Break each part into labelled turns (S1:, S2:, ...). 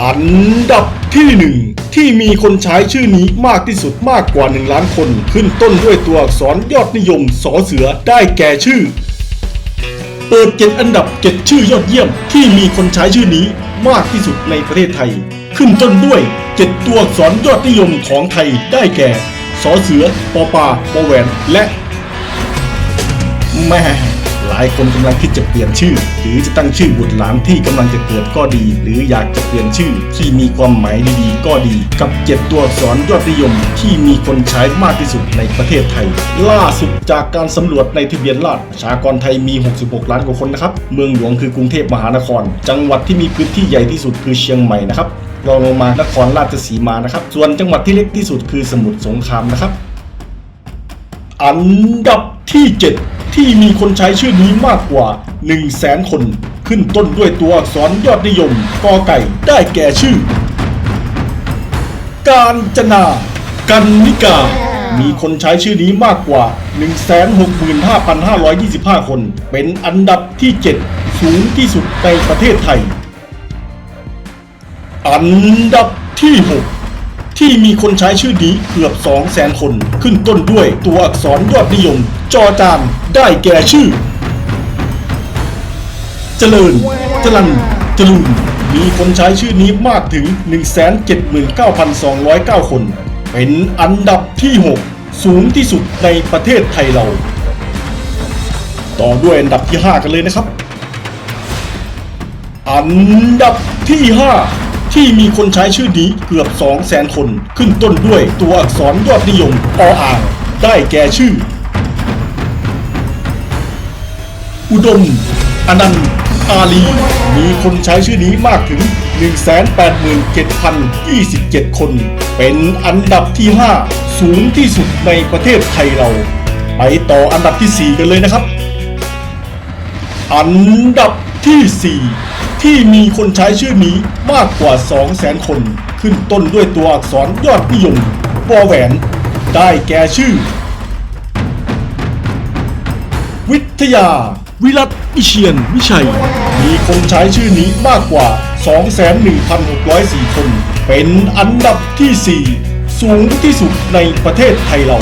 S1: อันดับที่หนึ่งที่มีคนใช้ชื่อนี้มากที่สุดมากกว่า 1 ล้านคน ขึ้นต้นด้วยตัวอักษรยอดนิยมสอเสือได้แก่ชื่อ เปิดเก็บอันดับเก็บชื่อยอดเยี่ยม ที่มีคนใช้ชื่อนี้มากที่สุดในประเทศไทย ขึ้นต้นด้วยเจ็ดตัวอักษรยอดนิยมของไทยได้แก่สอเสือปอปาปอแหวนและแม่ห ลายคนกำลังคิดจะเปลี่ยนชื่อ หรือจะตั้งชื่อบุตรหลานที่กำลังจะเกิดก็ดี หรืออยากจะเปลี่ยนชื่อ ที่มีความหมายดีๆก็ดี กับเจ็ดตัวอักษรยอดนิยม ที่มีคนใช้มากที่สุดในประเทศไทย ล่าสุดจากการสำรวจในทะเบียนราษฎรประชากรไทยมี 66 ล้านกว่าคนนะครับเมืองหลวงคือกรุงเทพมหานคร จังหวัดที่มีพื้นที่ใหญ่ที่สุดคือเชียงใหม่นะครับรองลงมานครราชสีมานะครับ ส่วนจังหวัดที่เล็กที่สุดคือสมุทรสงครามนะครับ อันดับที่ 7 ที่มีคนใช้ชื่อนี้มากกว่า 1 0 0 0 0แสนคน ขึ้นต้นด้วยตัวอักษรยอดนิยมกอไก่ได้แก่ชื่อ การจนา กันนิกา มีคนใช้ชื่อนี้มากกว่า 165,525 คน เป็นอันดับที่ 7 สูงที่สุดในประเทศไทย อันดับที่ 6 ที่มีคนใช้ชื่อนี้เกือบ 2 0 0แสนคน ขึ้นต้นด้วยตัวอักษรยอดนิยม จอจานได้แก่ชื่อ เจริญ จรันจรูนมีคนใช้ชื่อนี้มากถึง 179,209 คน เป็นอันดับที่ 6 สูงที่สุดในประเทศไทยเรา ต่อด้วยอันดับที่ 5 กันเลยนะครับ อันดับที่ 5 ที่มีคนใช้ชื่อนี้เกือบ 2 0 0แสนคน ขึ้นต้นด้วยตัวอักษรยอดนิยมออ่าง ได้แก่ชื่อ อุดม อนันต์ อาลี มีคนใช้ชื่อนี้มากถึง 187,027 คน เป็นอันดับที่ 5 สูงที่สุดในประเทศไทยเรา ไปต่ออันดับที่ 4 กันเลยนะครับ อันดับที่ 4 ที่มีคนใช้ชื่อนี้มากกว่า 200,000 คน ขึ้นต้นด้วยตัวอักษรยอดนิยมวอแหวน ได้แก่ชื่อ วิทยา วิรัตวิเชียน วิชัย มีคนใช้ชื่อนี้มากกว่า 21,604 คน เป็นอันดับที่ 4 สูงที่สุดในประเทศไทยเรา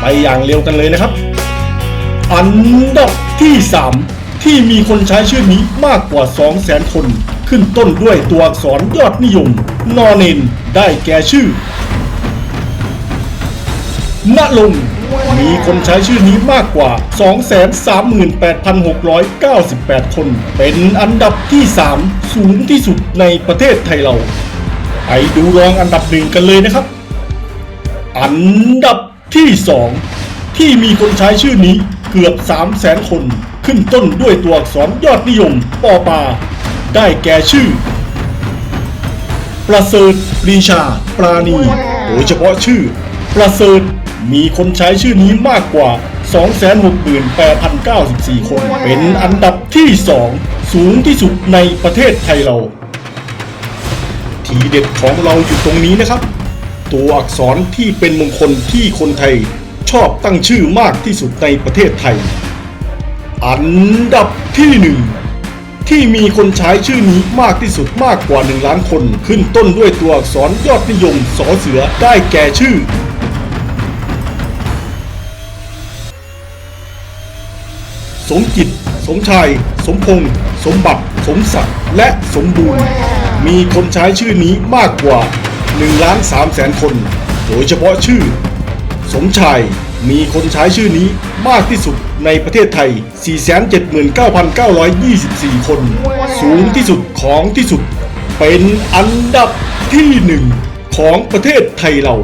S1: ไปอย่างเร็วกันเลยนะครับ อันดับที่ 3 ที่มีคนใช้ชื่อนี้มากกว่า 200,000 คน ขึ้นต้นด้วยตัวอักษรยอดนิยม นอเนนได้แก่ชื่อณลงมีคนใช้ชื่อนี้มากกว่า 238,698 คน เป็นอันดับที่ 3 สูงที่สุดในประเทศไทยเรา ไปดูรองอันดับหนึ่งกันเลยนะครับ อันดับที่ 2 ที่มีคนใช้ชื่อนี้ เกือบ 3 0 0แสนคนขึ้นต้นด้วยตัวอักษรยอดนิยมปอปา ได้แก่ชื่อ ประเสริฐปรีชา ปราณี โดยเฉพาะชื่อ ประเสริฐมีคนใช้ชื่อนี้มากกว่า 268,094 คน เป็นอันดับที่ 2 สูงที่สุดในประเทศไทยเรา ทีเด็ดของเราอยู่ตรงนี้นะครับ ตัวอักษรที่เป็นมงคลที่คนไทย ชอบตั้งชื่อมากที่สุดในประเทศไทย อันดับที่หนึ่งที่มีคนใช้ชื่อนี้มากที่สุดมากกว่า 1 ล้านคน ขึ้นต้นด้วยตัวอักษรยอดนิยมสอเสือได้แก่ชื่อ สมจิต สมชาย สมพงษ์สมบัติ สมศักดิ์และสมบูรณ์ มีคนใช้ชื่อนี้มากกว่า1ล้าน3แสนคน โดยเฉพาะชื่อ สมชาย มีคนใช้ชื่อนี้มากที่สุดในประเทศไทย 479,924 คน สูงที่สุดของที่สุด เป็นอันดับที่หนึ่งของประเทศไทยเรา